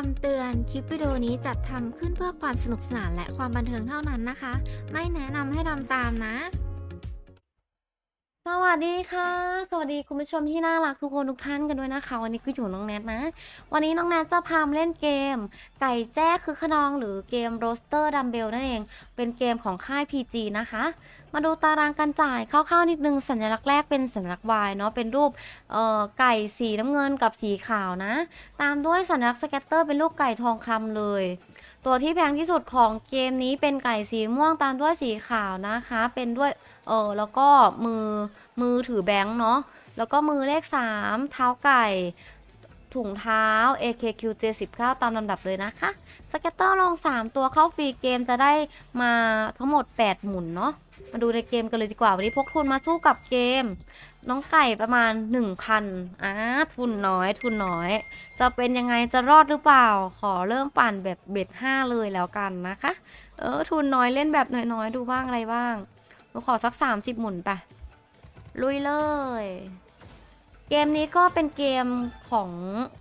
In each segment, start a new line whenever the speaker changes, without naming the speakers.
คำเตือน คลิปวิดีโอนี้จัดทำขึ้นเพื่อความสนุกสนานและความบันเทิงเท่านั้นนะคะ ไม่แนะนำให้ทำตามนะ
สวัสดีค่ะ สวัสดีคุณผู้ชมที่น่ารักทุกคนทุกท่านกันด้วยนะคะ วันนี้ก็อยู่น้องแนทนะ วันนี้น้องแนทจะพามาเล่นเกม ไก่แจ้คือขนองหรือเกมโรสเตอร์ดัมเบลนั่นเอง เป็นเกมของค่าย PG นะคะ มาดูตารางการจ่ายคร่าวๆนิดนึงสัญลักษณ์แรกเป็นสัญลักษณ์ Y เนาะเป็นรูปไก่สีน้ำเงินกับสีขาวนะ ตามด้วยสัญลักษณ์สแกตเตอร์เป็นรูปไก่ทองคำเลย ตัวที่แพงที่สุดของเกมนี้เป็นไก่สีม่วงตามด้วยสีขาวนะคะ เป็นด้วยเออแล้วก็มือมือถือแบงค์เนาะแล้วก็มือเลข 3 เท้าไก่ ถุงเท้า AKQJ19 ตามลำดับเลยนะคะ สเก็ตเตอร์ลอง3 ตัวเข้าฟรีเกมจะได้มาทั้งหมด 8 หมุนเนาะ มาดูในเกมกันเลยดีกว่า วันนี้พกทุนมาสู้กับเกม น้องไก่ประมาณ 1,000อ่าทุนน้อยทุนน้อย จะเป็นยังไงจะรอดหรือเปล่า ขอเริ่มปั่นแบบเบ็ดห้าเลยแล้วกันนะคะ เออ ทุนน้อยเล่นแบบน้อยๆ ดูบ้างอะไรบ้างหนูขอสัก 30 หมุนไปลุยเลย เกมนี้ก็เป็นเกมของ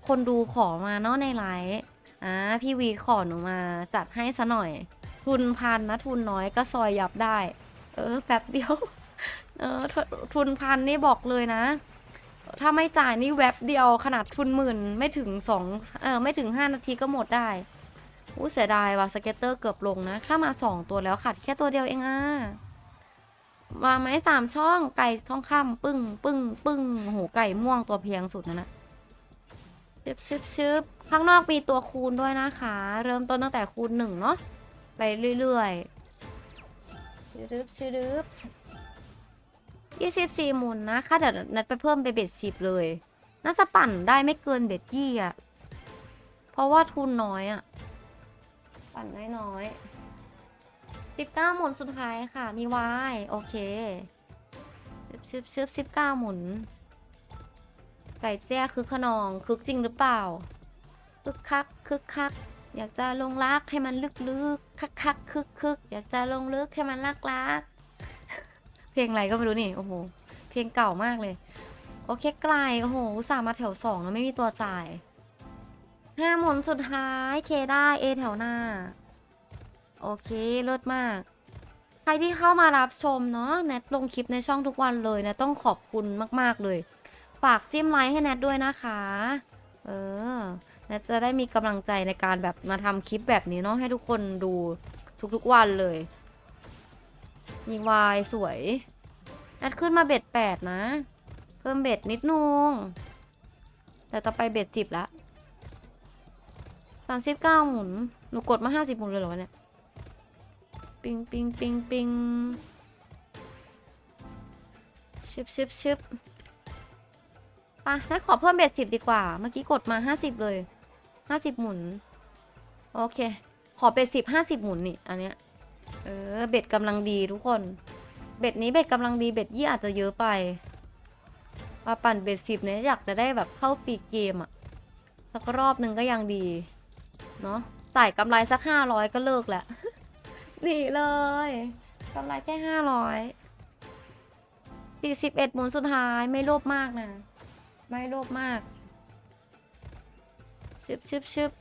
คนดูขอมาเนาะในไลฟ์อ่าพี่วีขอหนูมาจัดให้ซะหน่อย ทุนพันนะทุนน้อยก็ซอยยับได้ เออแป๊บเดียว เออทุทุนพันนี่บอกเลยนะ ถ้าไม่จ่ายนี่แว็บเดียวขนาดทุนหมื่นไม่ถึงสองเออไม่ถึงห้านาทีก็หมดได้อู้เสียดายว่ะสเก็ตเตอร์เกือบลงนะ ข้ามาสองตัวแล้วขาดแค่ตัวเดียวเองอะ วางไหมสามช่องไก่ทองคำปึ้งปึ้งปึ้งโหไก่ม่วงตัวเพียงสุดนะนะชึบชึบชึบข้างนอกมีตัวคูณด้วยนะคะ เริ่มต้นตั้งแต่คูณหนึ่งเนาะไปเรื่อยๆชึบชึบยี่สิบสี่หมุนนะค่ะเดี๋ยวนัดไปเพิ่มไปเบ็ดสิบเลย น่าจะปั่นได้ไม่เกินเบ็ดยี่อะเพราะว่าทุนน้อยอะปั่นน้อยน้อย สิบเก้าหมุนสุดท้ายค่ะ มีวายโอเคซึบซึบซึบสิบเก้าหมุน ไก่แจ้คึกขนอง คึกจริงหรือเปล่า คึกคัก คึกคัก อยากจะลงรักให้มันลึกลึกคักคักคึกคึกอยากจะลงลึกให้มันรักรักเพลงอะไรก็ไม่รู้นี่ โอ้โห เพลงเก่ามากเลย โอเคไกลโอ้โหสามาแถวสองแล้วไม่มีตัวจ่ายห้าหมุนสุดท้ายเคได้เอแถวหน้า โอเคเลิศมาก ใครที่เข้ามารับชมเนาะแนทลงคลิปในช่องทุกวันเลยนะต้องขอบคุณมากๆเลย ฝากจิ้มไลค์ให้แนทด้วยนะคะ เออแนทจะได้มีกำลังใจในการแบบมาทำคลิปแบบนี้เนาะให้ทุกคนดูทุกๆวันเลย มีวายสวยแอดขึ้นมาเบ็ดแปดนะ เพิ่มเบ็ดนิดนึงแต่ต่อไปเบ็ดสิบละสามสิบเก้าหมุน หนูกดมาห้าสิบหมุนเลยเหรอเนี่ย ปิงปิงปิงปิงชิบชิบชิบปะถ้าขอเพิ่มเบ็ดสิบดีกว่า เมื่อกี้กดมาห้าสิบเลยห้าสิบหมุน โอเค ขอเบ็ดสิบห้าสิบหมุนนี่ อันเนี้ย เออ เบ็ดกำลังดีทุกคน เบ็ดนี้เบ็ดกำลังดี เบ็ดยี่อาจจะเยอะไปมาปั่นเบ็ดสิบเนี่ยอยากจะได้แบบเข้าฟรีเกมอะสักรอบหนึ่งก็ยังดี เนาะจ่ายกำไรสักห้าร้อยก็เลิกแหละ หนีเลยกำไรแค่ห้าร้อยสี่สิบเอ็ดหมุนสุดท้ายไม่โลภมากนะ ไม่โลภมากชึบชึบชึบ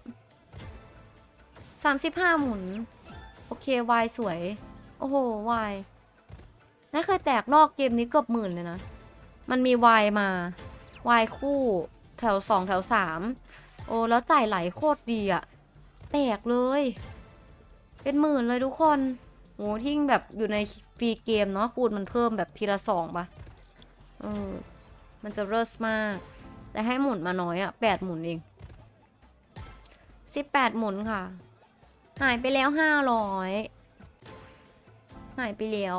สามสิบห้าหมุน โอเควายสวย โอ้โหวายน่าเคยแตกนอกเกมนี้เกือบหมื่นเลยนะ มันมีวายมาวายคู่ แถวสองแถวสามโอ้แล้วจ่ายไหลโคตรดีอะแตกเลย เป็นหมื่นเลยทุกคนโอ้ที่แบบอยู่ในฟรีเกมเนาะคูณมันเพิ่มแบบทีละสองปะเออ มันจะเริสมาก แต่ให้หมุนมาน้อยอะแปดหมุนเองสิบแปดหมุนค่ะ หายไปแล้วห้าร้อยหายไปแล้ว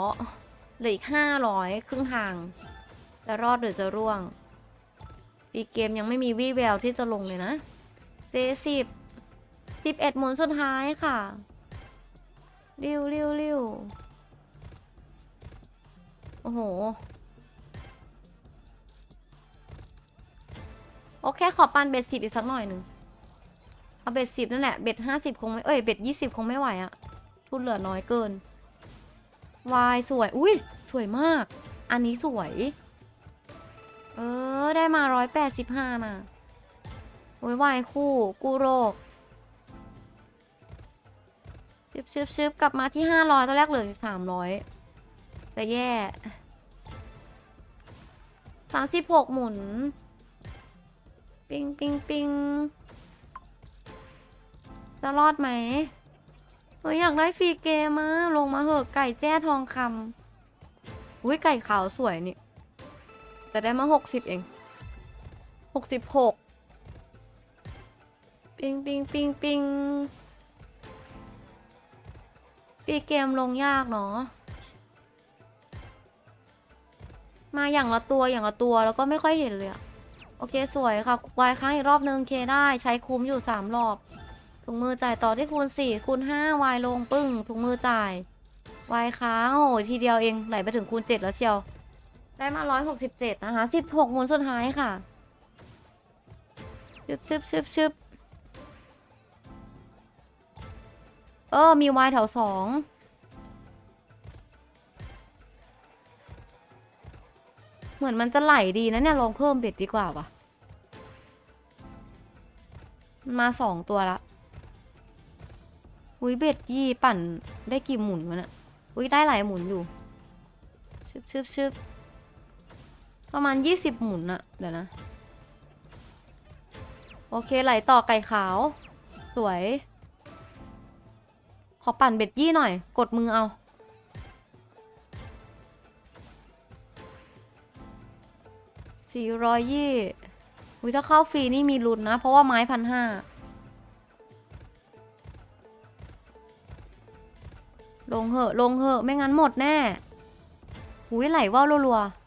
เหลืออีกห้าร้อยครึ่งทาง จะรอดหรือจะร่วงปีเกมยังไม่มีวี่แววที่จะลงเลยนะ เจสิบสิบเอ็ดหมุนสุดท้ายค่ะ ริ้วริ้วริ้วโอ้โห โอเค ขอปันเบ็ดสิบอีกสักหน่อยหนึ่งเอาเบ็ดสิบนั่นแหละ เบ็ดห้าสิบคงไม่ เอ้ย เบ็ดยี่สิบคงไม่ไหวอะทุนเหลือน้อยเกิน วายสวย อุ้ยสวยมาก อันนี้สวย เออ ได้มาร้อยแปดสิบห้านะโอ้ยวายคู่ กู้โรค บชึบชึบกลับมาที่ห้าร้อยตอนแรกเหลือสามร้อยจะแย่สามสิบหกหมุน ปิงปิงปิงจะรอดไหมเฮ้ยอยากได้ฟรีเกมมาลงมาเหอะไก่แจ้ทองคำอุ้ยไก่ขาวสวยนี่ แต่ได้มาหกสิบเองหกสิบหกปิงปิงปิงปิง ฟรีเกมลงยากเนาะมาอย่างละตัวอย่างละตัวแล้วก็ไม่ค่อยเห็นเลยอะโอเคสวยค่ะวายค้างอีกรอบนึงเคได้ใช้คุ้มอยู่3รอบถุงมือจ่ายต่อที่คูณ4คูณ5วายลงปึ้งถุงมือจ่ายวายค้างโอ้โหทีเดียวเองไหลไปถึงคูณ7แล้วเชียว ได้มา167นะคะ16หมุนสุดท้ายค่ะชึบชึบชึบชึบ เออ มีวายแถวสองเหมือนมันจะไหลดีนะเนี่ยลองเพิ่มเบ็ดดีกว่าวะมันมาสองตัวละอุ้ยเบ็ดยี่ปั่นได้กี่หมุนวะเนี่ยอุ้ยได้หลายหมุนอยู่ชึบชึบชึบประมาณยี่สิบหมุนอะเดี๋ยวนะ โอเคไหลต่อไก่ขาว สวย ขอปั่นเบ็ดยี่หน่อย กดมือเอา สี่ร้อยยี่อุ้ยถ้าเข้าฟรีนี่มีลุ้นนะ เพราะว่าไม้พันห้าลงเหอะ ลงเหอะ ไม่งั้นหมดแน่ หุยไหลว่าวรัวๆ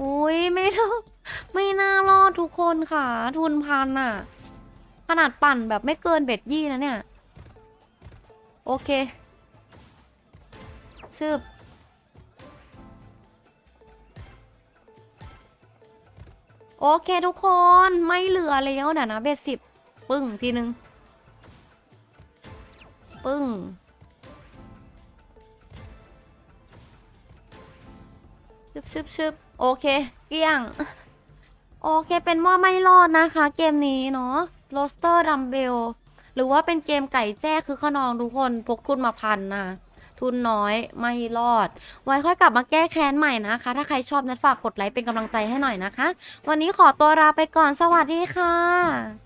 อุ้ยไม่ต้องไม่น่ารอดทุกคนค่ะ ทุนพันอะ ขนาดปั่นแบบไม่เกินเบ็ดยี่นะเนี่ย โอเคชืบโอเคทุกคนไม่เหลือแล้วเดี๋ยวนะเบ็ดสิบปึ้งทีนึง ปึ้ง ชึบชึบชึบโอเค เกลี้ยง โอเคเป็นหม้อไม่รอดนะคะ เกมนี้เนาะ โรสเตอร์ดัมเบล หรือว่าเป็นเกมไก่แจ้คือขนองทุกคนพกทุนมาพันนะ ทุนน้อยไม่รอด ไว้ค่อยกลับมาแก้แค้นใหม่นะคะ ถ้าใครชอบนัดฝากกดไลค์เป็นกำลังใจให้หน่อยนะคะ วันนี้ขอตัวลาไปก่อนสวัสดีค่ะ